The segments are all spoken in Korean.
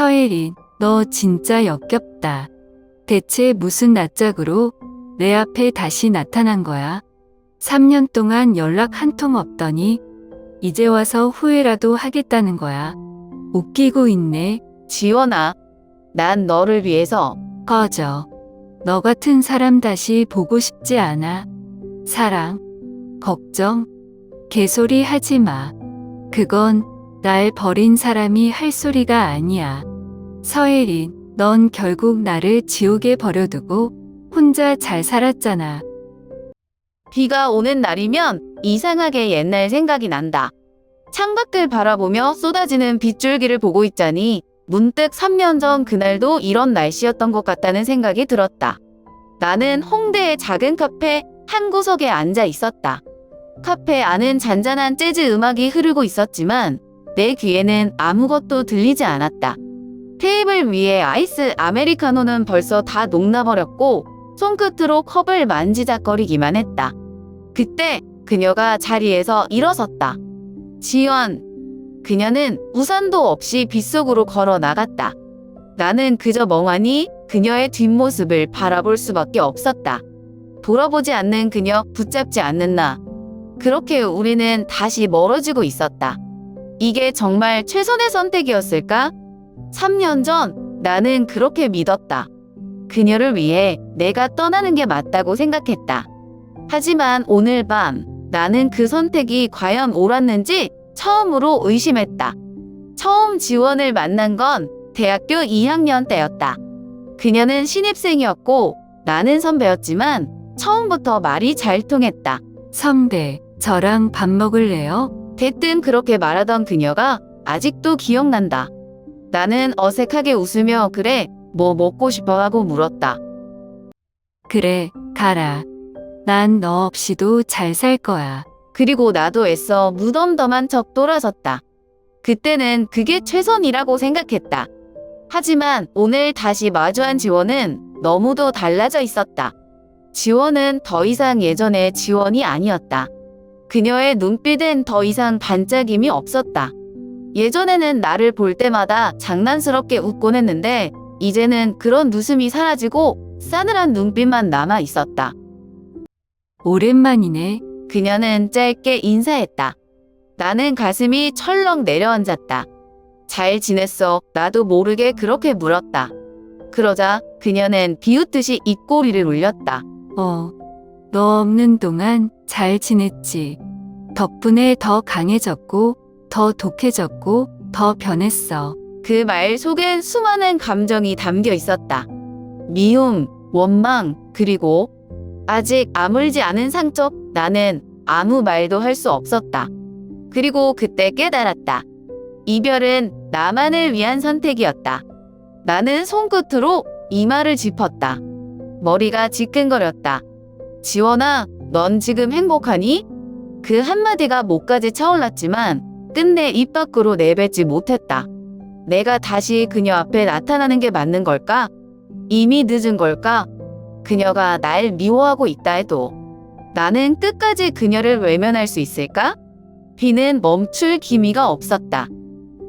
서예린, 너 진짜 역겹다. 대체 무슨 낯짝으로 내 앞에 다시 나타난 거야? 3년 동안 연락 한 통 없더니 이제 와서 후회라도 하겠다는 거야. 웃기고 있네. 지원아, 난 너를 위해서 꺼져. 너 같은 사람 다시 보고 싶지 않아. 사랑, 걱정, 개소리 하지 마. 그건 날 버린 사람이 할 소리가 아니야. 서예린, 넌 결국 나를 지옥에 버려두고 혼자 잘 살았잖아. 비가 오는 날이면 이상하게 옛날 생각이 난다. 창밖을 바라보며 쏟아지는 빗줄기를 보고 있자니 문득 3년 전 그날도 이런 날씨였던 것 같다는 생각이 들었다. 나는 홍대의 작은 카페 한 구석에 앉아 있었다. 카페 안은 잔잔한 재즈 음악이 흐르고 있었지만 내 귀에는 아무것도 들리지 않았다. 테이블 위에 아이스 아메리카노는 벌써 다 녹나버렸고 손끝으로 컵을 만지작거리기만 했다. 그때 그녀가 자리에서 일어섰다. 지연. 그녀는 우산도 없이 빗속으로 걸어 나갔다. 나는 그저 멍하니 그녀의 뒷모습을 바라볼 수밖에 없었다. 돌아보지 않는 그녀, 붙잡지 않는 나. 그렇게 우리는 다시 멀어지고 있었다. 이게 정말 최선의 선택이었을까? 3년 전 나는 그렇게 믿었다. 그녀를 위해 내가 떠나는 게 맞다고 생각했다. 하지만 오늘 밤 나는 그 선택이 과연 옳았는지 처음으로 의심했다. 처음 지원을 만난 건 대학교 2학년 때였다. 그녀는 신입생이었고 나는 선배였지만 처음부터 말이 잘 통했다. 성대, 저랑 밥 먹을래요? 대뜸 그렇게 말하던 그녀가 아직도 기억난다. 나는 어색하게 웃으며 그래, 뭐 먹고 싶어 하고 물었다. 그래, 가라. 난 너 없이도 잘 살 거야. 그리고 나도 애써 무덤덤한 척 돌아섰다. 그때는 그게 최선이라고 생각했다. 하지만 오늘 다시 마주한 지원은 너무도 달라져 있었다. 지원은 더 이상 예전의 지원이 아니었다. 그녀의 눈빛엔 더 이상 반짝임이 없었다. 예전에는 나를 볼 때마다 장난스럽게 웃곤 했는데 이제는 그런 웃음이 사라지고 싸늘한 눈빛만 남아 있었다. 오랜만이네. 그녀는 짧게 인사했다. 나는 가슴이 철렁 내려앉았다. 잘 지냈어. 나도 모르게 그렇게 물었다. 그러자 그녀는 비웃듯이 입꼬리를 울렸다. 어, 너 없는 동안 잘 지냈지. 덕분에 더 강해졌고, 더 독해졌고, 더 변했어. 그 말 속엔 수많은 감정이 담겨 있었다. 미움, 원망, 그리고 아직 아물지 않은 상처. 나는 아무 말도 할 수 없었다. 그리고 그때 깨달았다. 이별은 나만을 위한 선택이었다. 나는 손끝으로 이마를 짚었다. 머리가 지끈거렸다. 지원아, 넌 지금 행복하니? 그 한마디가 목까지 차올랐지만 끝내 입 밖으로 내뱉지 못했다. 내가 다시 그녀 앞에 나타나는 게 맞는 걸까? 이미 늦은 걸까? 그녀가 날 미워하고 있다 해도 나는 끝까지 그녀를 외면할 수 있을까? 비는 멈출 기미가 없었다.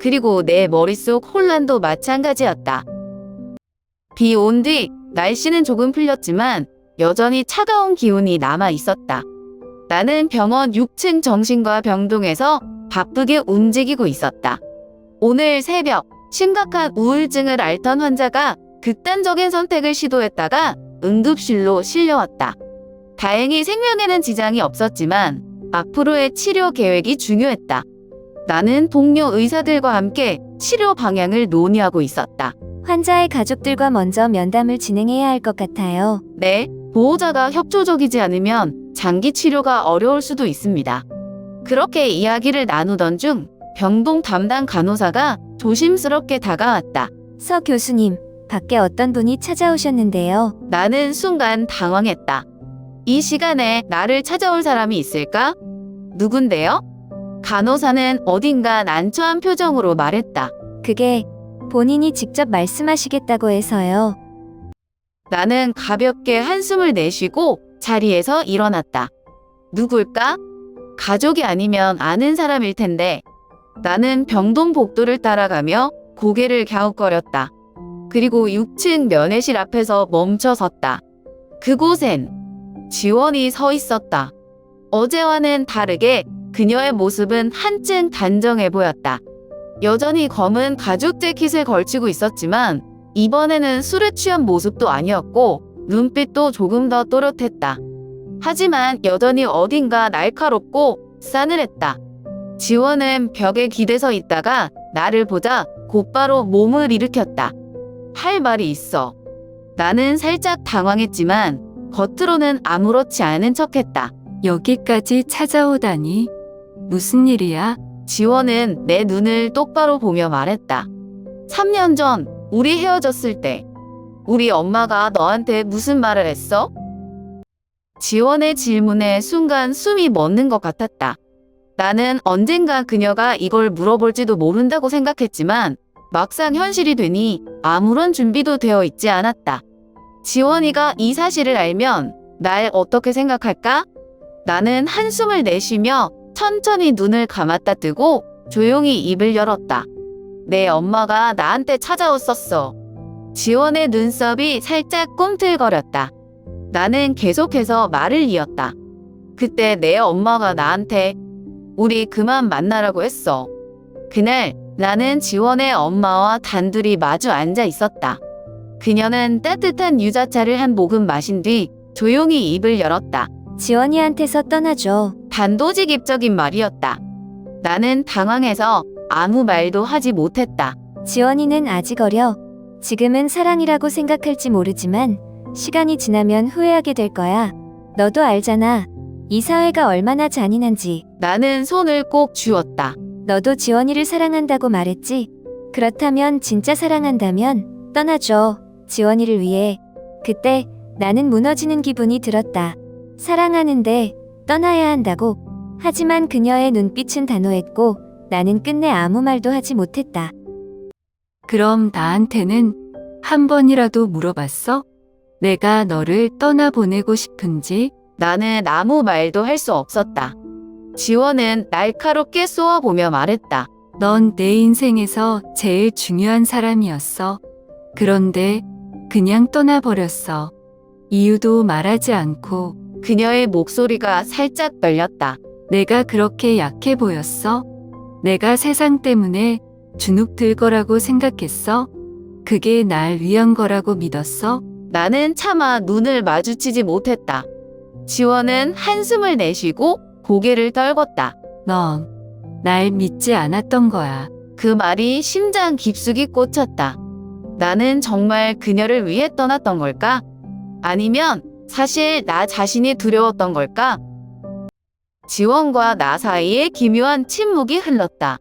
그리고 내 머릿속 혼란도 마찬가지였다. 비 온 뒤 날씨는 조금 풀렸지만 여전히 차가운 기운이 남아 있었다. 나는 병원 6층 정신과 병동에서 바쁘게 움직이고 있었다. 오늘 새벽 심각한 우울증을 앓던 환자가 극단적인 선택을 시도했다가 응급실로 실려왔다. 다행히 생명에는 지장이 없었지만 앞으로의 치료 계획이 중요했다. 나는 동료 의사들과 함께 치료 방향을 논의하고 있었다. 환자의 가족들과 먼저 면담을 진행해야 할 것 같아요. 네, 보호자가 협조적이지 않으면 장기 치료가 어려울 수도 있습니다. 그렇게 이야기를 나누던 중 병동 담당 간호사가 조심스럽게 다가왔다. 서 교수님, 밖에 어떤 분이 찾아오셨는데요. 나는 순간 당황했다. 이 시간에 나를 찾아올 사람이 있을까? 누군데요? 간호사는 어딘가 난처한 표정으로 말했다. 그게 본인이 직접 말씀하시겠다고 해서요. 나는 가볍게 한숨을 내쉬고 자리에서 일어났다. 누굴까? 가족이 아니면 아는 사람일 텐데. 나는 병동 복도를 따라가며 고개를 갸웃거렸다. 그리고 6층 면회실 앞에서 멈춰 섰다. 그곳엔 지원이 서 있었다. 어제와는 다르게 그녀의 모습은 한층 단정해 보였다. 여전히 검은 가죽 재킷을 걸치고 있었지만 이번에는 술에 취한 모습도 아니었고 눈빛도 조금 더 또렷했다. 하지만 여전히 어딘가 날카롭고 싸늘했다. 지원은 벽에 기대서 있다가 나를 보자 곧바로 몸을 일으켰다. 할 말이 있어. 나는 살짝 당황했지만 겉으로는 아무렇지 않은 척했다. 여기까지 찾아오다니. 무슨 일이야? 지원은 내 눈을 똑바로 보며 말했다. 3년 전 우리 헤어졌을 때 우리 엄마가 너한테 무슨 말을 했어? 지원의 질문에 순간 숨이 멎는 것 같았다. 나는 언젠가 그녀가 이걸 물어볼지도 모른다고 생각했지만 막상 현실이 되니 아무런 준비도 되어 있지 않았다. 지원이가 이 사실을 알면 날 어떻게 생각할까? 나는 한숨을 내쉬며 천천히 눈을 감았다 뜨고 조용히 입을 열었다. 내 엄마가 나한테 찾아왔었어. 지원의 눈썹이 살짝 꿈틀거렸다. 나는 계속해서 말을 이었다. 그때 내 엄마가 나한테 우리 그만 만나라고 했어. 그날 나는 지원의 엄마와 단둘이 마주 앉아 있었다. 그녀는 따뜻한 유자차를 한 모금 마신 뒤 조용히 입을 열었다. 지원이한테서 떠나줘. 단도직입적인 말이었다. 나는 당황해서 아무 말도 하지 못했다. 지원이는 아직 어려. 지금은 사랑이라고 생각할지 모르지만 시간이 지나면 후회하게 될 거야. 너도 알잖아. 이 사회가 얼마나 잔인한지. 나는 손을 꼭 쥐었다. 너도 지원이를 사랑한다고 말했지? 그렇다면 진짜 사랑한다면 떠나줘. 지원이를 위해. 그때 나는 무너지는 기분이 들었다. 사랑하는데 떠나야 한다고. 하지만 그녀의 눈빛은 단호했고 나는 끝내 아무 말도 하지 못했다. 그럼 나한테는 한 번이라도 물어봤어? 내가 너를 떠나보내고 싶은지? 나는 아무 말도 할 수 없었다. 지원은 날카롭게 쏘아보며 말했다. 넌 내 인생에서 제일 중요한 사람이었어. 그런데 그냥 떠나버렸어. 이유도 말하지 않고 그녀의 목소리가 살짝 떨렸다. 내가 그렇게 약해 보였어? 내가 세상 때문에 주눅 들 거라고 생각했어? 그게 날 위한 거라고 믿었어? 나는 차마 눈을 마주치지 못했다. 지원은 한숨을 내쉬고 고개를 떨궜다. 넌 날 믿지 않았던 거야. 그 말이 심장 깊숙이 꽂혔다. 나는 정말 그녀를 위해 떠났던 걸까? 아니면 사실 나 자신이 두려웠던 걸까? 지원과 나 사이에 기묘한 침묵이 흘렀다.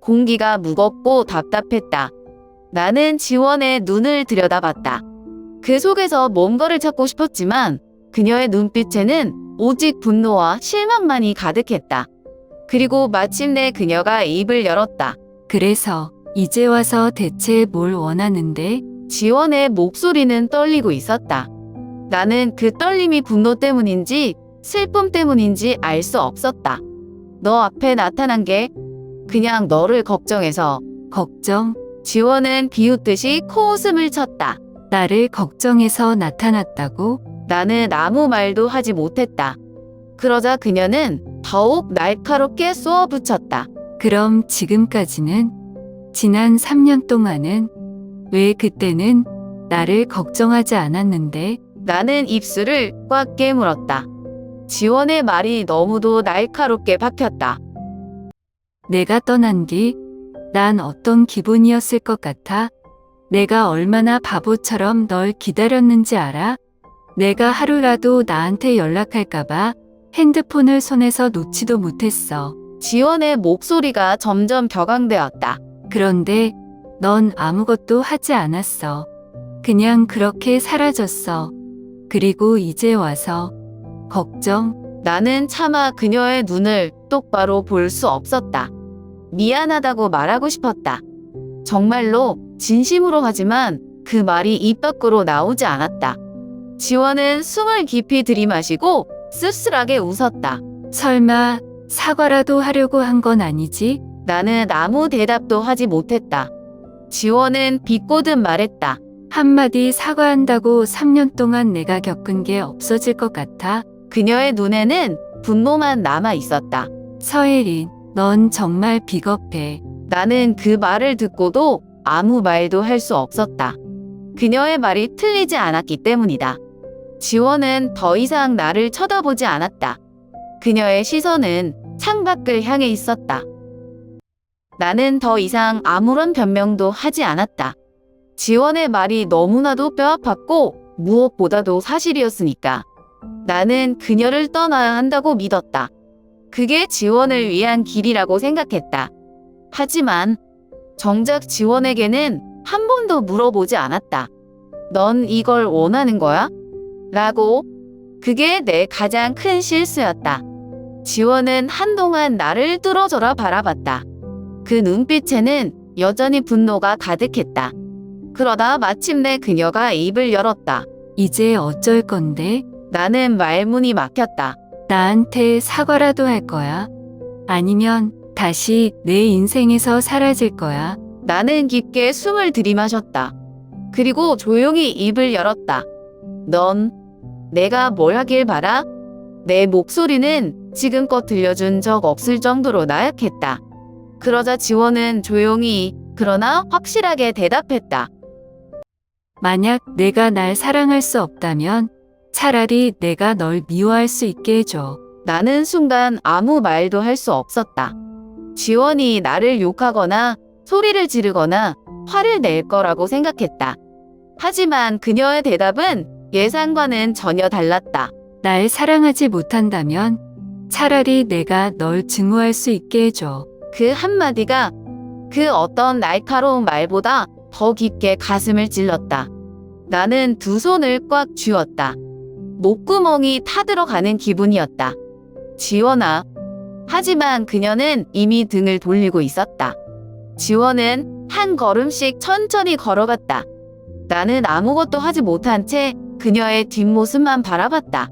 공기가 무겁고 답답했다. 나는 지원의 눈을 들여다봤다. 그 속에서 뭔가를 찾고 싶었지만 그녀의 눈빛에는 오직 분노와 실망만이 가득했다. 그리고 마침내 그녀가 입을 열었다. 그래서 이제 와서 대체 뭘 원하는데? 지원의 목소리는 떨리고 있었다. 나는 그 떨림이 분노 때문인지 슬픔 때문인지 알 수 없었다. 너 앞에 나타난 게 그냥 너를 걱정해서 걱정? 지원은 비웃듯이 코웃음을 쳤다. 나를 걱정해서 나타났다고? 나는 아무 말도 하지 못했다. 그러자 그녀는 더욱 날카롭게 쏘아 붙였다. 그럼 지금까지는? 지난 3년 동안은? 왜 그때는 나를 걱정하지 않았는데? 나는 입술을 꽉 깨물었다. 지원의 말이 너무도 날카롭게 박혔다. 내가 떠난 뒤, 난 어떤 기분이었을 것 같아? 내가 얼마나 바보처럼 널 기다렸는지 알아? 내가 하루라도 나한테 연락할까봐 핸드폰을 손에서 놓지도 못했어. 지원의 목소리가 점점 격앙되었다. 그런데 넌 아무것도 하지 않았어. 그냥 그렇게 사라졌어. 그리고 이제 와서 걱정, 나는 차마 그녀의 눈을 똑바로 볼 수 없었다. 미안하다고 말하고 싶었다. 정말로 진심으로 하지만 그 말이 입 밖으로 나오지 않았다. 지원은 숨을 깊이 들이마시고 씁쓸하게 웃었다. 설마 사과라도 하려고 한 건 아니지? 나는 아무 대답도 하지 못했다. 지원은 비꼬듯 말했다. 한마디 사과한다고 3년 동안 내가 겪은 게 없어질 것 같아? 그녀의 눈에는 분노만 남아 있었다. 서혜린, 넌 정말 비겁해. 나는 그 말을 듣고도 아무 말도 할 수 없었다. 그녀의 말이 틀리지 않았기 때문이다. 지원은 더 이상 나를 쳐다보지 않았다. 그녀의 시선은 창밖을 향해 있었다. 나는 더 이상 아무런 변명도 하지 않았다. 지원의 말이 너무나도 뼈아팠고 무엇보다도 사실이었으니까. 나는 그녀를 떠나야 한다고 믿었다. 그게 지원을 위한 길이라고 생각했다. 하지만 정작 지원에게는 한 번도 물어보지 않았다. 넌 이걸 원하는 거야? 라고. 그게 내 가장 큰 실수였다. 지원은 한동안 나를 뚫어져라 바라봤다. 그 눈빛에는 여전히 분노가 가득했다. 그러다 마침내 그녀가 입을 열었다. 이제 어쩔 건데? 나는 말문이 막혔다. 나한테 사과라도 할 거야? 아니면 다시 내 인생에서 사라질 거야? 나는 깊게 숨을 들이마셨다. 그리고 조용히 입을 열었다. 넌 내가 뭘 하길 바라? 내 목소리는 지금껏 들려준 적 없을 정도로 나약했다. 그러자 지원은 조용히 그러나 확실하게 대답했다. 만약 내가 날 사랑할 수 없다면 차라리 내가 널 미워할 수 있게 해줘. 나는 순간 아무 말도 할 수 없었다. 지원이 나를 욕하거나 소리를 지르거나 화를 낼 거라고 생각했다. 하지만 그녀의 대답은 예상과는 전혀 달랐다. 날 사랑하지 못한다면 차라리 내가 널 증오할 수 있게 해줘. 그 한마디가 그 어떤 날카로운 말보다 더 깊게 가슴을 찔렀다. 나는 두 손을 꽉 쥐었다. 목구멍이 타들어가는 기분이었다. 지원아. 하지만 그녀는 이미 등을 돌리고 있었다. 지원은 한 걸음씩 천천히 걸어갔다. 나는 아무것도 하지 못한 채 그녀의 뒷모습만 바라봤다.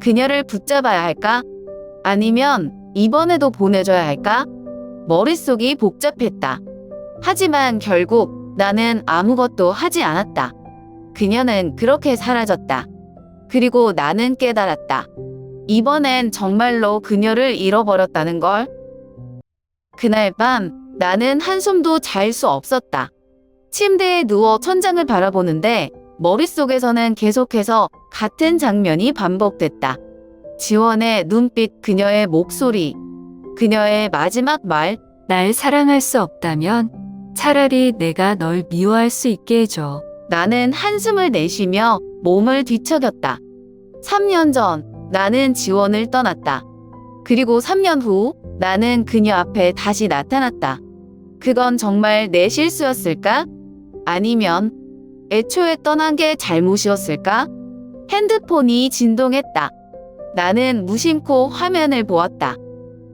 그녀를 붙잡아야 할까? 아니면 이번에도 보내줘야 할까? 머릿속이 복잡했다. 하지만 결국 나는 아무것도 하지 않았다. 그녀는 그렇게 사라졌다. 그리고 나는 깨달았다. 이번엔 정말로 그녀를 잃어버렸다는 걸. 그날 밤 나는 한숨도 잘 수 없었다. 침대에 누워 천장을 바라보는데 머릿속에서는 계속해서 같은 장면이 반복됐다. 지원의 눈빛, 그녀의 목소리, 그녀의 마지막 말, 날 사랑할 수 없다면 차라리 내가 널 미워할 수 있게 해줘. 나는 한숨을 내쉬며 몸을 뒤척였다. 3년 전 나는 지원을 떠났다. 그리고 3년 후 나는 그녀 앞에 다시 나타났다. 그건 정말 내 실수였을까? 아니면 애초에 떠난 게 잘못이었을까? 핸드폰이 진동했다. 나는 무심코 화면을 보았다.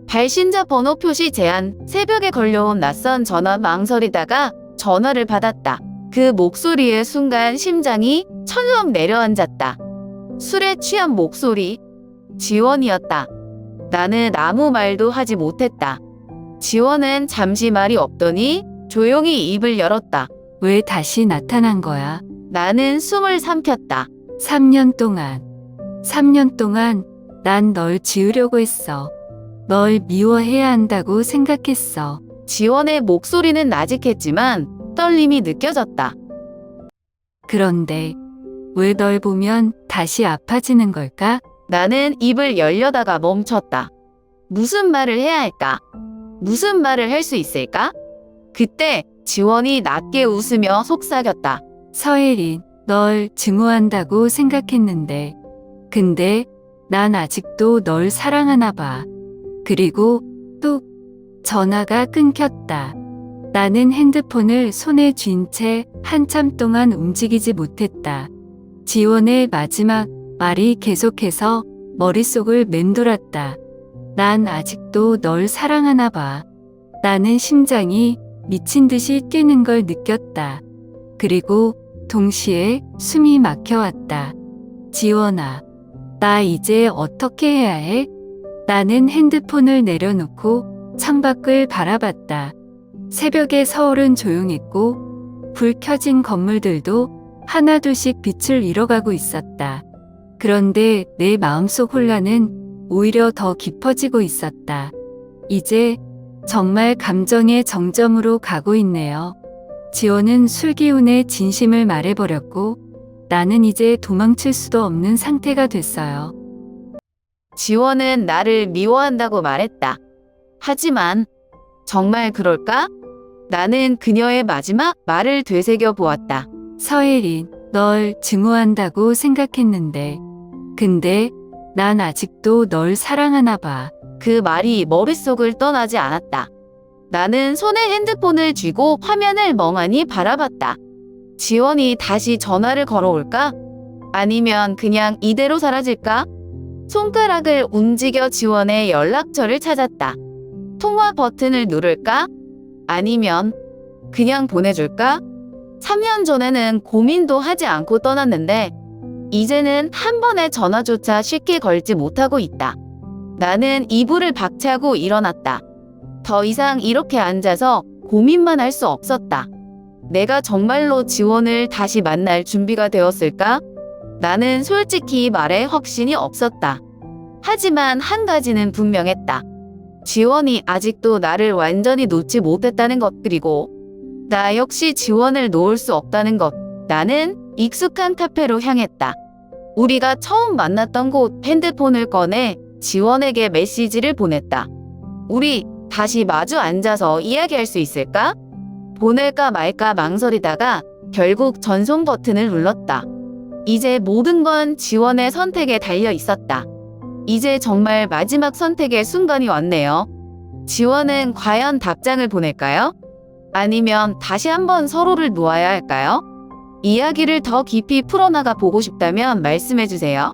발신자 번호 표시 제한, 새벽에 걸려온 낯선 전화 망설이다가 전화를 받았다. 그 목소리의 순간 심장이 철렁 내려앉았다. 술에 취한 목소리. 지원이었다. 나는 아무 말도 하지 못했다. 지원은 잠시 말이 없더니 조용히 입을 열었다. 왜 다시 나타난 거야? 나는 숨을 삼켰다. 3년 동안. 3년 동안 난 널 지우려고 했어. 널 미워해야 한다고 생각했어. 지원의 목소리는 나직했지만 떨림이 느껴졌다. 그런데 왜 널 보면 다시 아파지는 걸까? 나는 입을 열려다가 멈췄다. 무슨 말을 해야 할까? 무슨 말을 할 수 있을까? 그때 지원이 낮게 웃으며 속삭였다. 서혜린, 널 증오한다고 생각했는데. 근데 난 아직도 널 사랑하나 봐. 그리고 뚝 전화가 끊겼다. 나는 핸드폰을 손에 쥔 채 한참 동안 움직이지 못했다. 지원의 마지막 말이 계속해서 머릿속을 맴돌았다. 난 아직도 널 사랑하나 봐. 나는 심장이 미친 듯이 뛰는 걸 느꼈다. 그리고 동시에 숨이 막혀왔다. 지원아, 나 이제 어떻게 해야 해? 나는 핸드폰을 내려놓고 창밖을 바라봤다. 새벽의 서울은 조용했고 불 켜진 건물들도 하나둘씩 빛을 잃어가고 있었다. 그런데 내 마음속 혼란은 오히려 더 깊어지고 있었다. 이제 정말 감정의 정점으로 가고 있네요. 지원은 술기운의 진심을 말해버렸고 나는 이제 도망칠 수도 없는 상태가 됐어요. 지원은 나를 미워한다고 말했다. 하지만 정말 그럴까? 나는 그녀의 마지막 말을 되새겨 보았다. 서예린, 널 증오한다고 생각했는데. 근데 난 아직도 널 사랑하나 봐. 그 말이 머릿속을 떠나지 않았다. 나는 손에 핸드폰을 쥐고 화면을 멍하니 바라봤다. 지원이 다시 전화를 걸어올까? 아니면 그냥 이대로 사라질까? 손가락을 움직여 지원의 연락처를 찾았다. 통화 버튼을 누를까? 아니면 그냥 보내줄까? 3년 전에는 고민도 하지 않고 떠났는데 이제는 한 번의 전화조차 쉽게 걸지 못하고 있다. 나는 이불을 박차고 일어났다. 더 이상 이렇게 앉아서 고민만 할 수 없었다. 내가 정말로 지원을 다시 만날 준비가 되었을까? 나는 솔직히 말해 확신이 없었다. 하지만 한 가지는 분명했다. 지원이 아직도 나를 완전히 놓지 못했다는 것 그리고 나 역시 지원을 놓을 수 없다는 것. 나는 익숙한 카페로 향했다. 우리가 처음 만났던 곳 핸드폰을 꺼내 지원에게 메시지를 보냈다. 우리 다시 마주 앉아서 이야기할 수 있을까? 보낼까 말까 망설이다가 결국 전송 버튼을 눌렀다. 이제 모든 건 지원의 선택에 달려 있었다. 이제 정말 마지막 선택의 순간이 왔네요. 지원은 과연 답장을 보낼까요? 아니면 다시 한번 서로를 놓아야 할까요? 이야기를 더 깊이 풀어나가 보고 싶다면 말씀해 주세요.